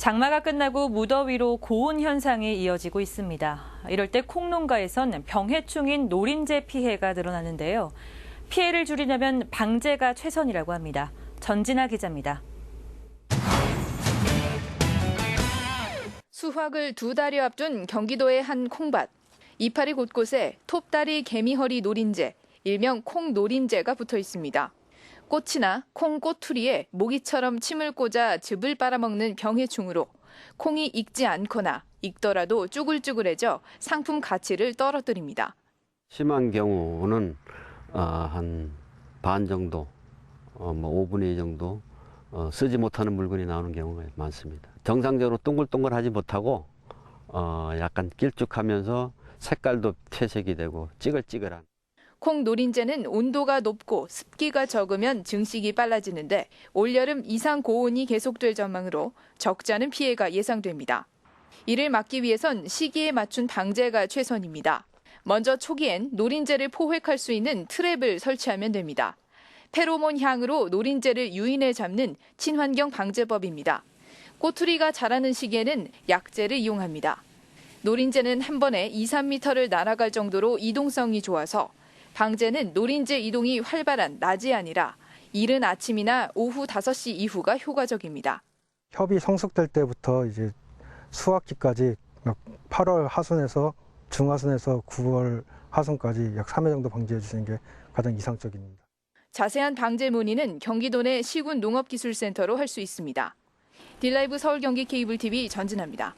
장마가 끝나고 무더위로 고온 현상이 이어지고 있습니다. 이럴 때 콩농가에선 병해충인 노린재 피해가 늘어나는데요. 피해를 줄이려면 방제가 최선이라고 합니다. 전진아 기자입니다. 수확을 두 달여 앞둔 경기도의 한 콩밭. 이파리 곳곳에 톱다리 개미허리 노린재, 일명 콩노린재가 붙어 있습니다. 꽃이나 콩 꼬투리에 모기처럼 침을 꽂아 즙을 빨아먹는 병해충으로 콩이 익지 않거나 익더라도 쭈글쭈글해져 상품 가치를 떨어뜨립니다. 심한 경우는 어, 한반 정도, 어, 뭐 5분의 2 정도 어, 쓰지 못하는 물건이 나오는 경우가 많습니다. 정상적으로 동글동글하지 못하고 어, 약간 길쭉하면서 색깔도 퇴색이 되고 찌글찌글한. 콩 노린재는 온도가 높고 습기가 적으면 증식이 빨라지는데 올여름 이상 고온이 계속될 전망으로 적지 않은 피해가 예상됩니다. 이를 막기 위해선 시기에 맞춘 방제가 최선입니다. 먼저 초기엔 노린재를 포획할 수 있는 트랩을 설치하면 됩니다. 페로몬 향으로 노린재를 유인해 잡는 친환경 방제법입니다. 꼬투리가 자라는 시기에는 약재를 이용합니다. 노린재는 한 번에 2, 3m를 날아갈 정도로 이동성이 좋아서 방제는 노린재 이동이 활발한 낮이 아니라 이른 아침이나 오후 5시 이후가 효과적입니다. 협이 성숙될 때부터 이제 수확기까지 약 8월 하순에서 중하순에서 9월 하순까지 약 3회 정도 방지해 주시는 게 가장 이상적입니다. 자세한 방제 문의는 경기도 내 시군 농업기술센터로 할 수 있습니다. 딜라이브 서울 경기 케이블 TV 전진합니다.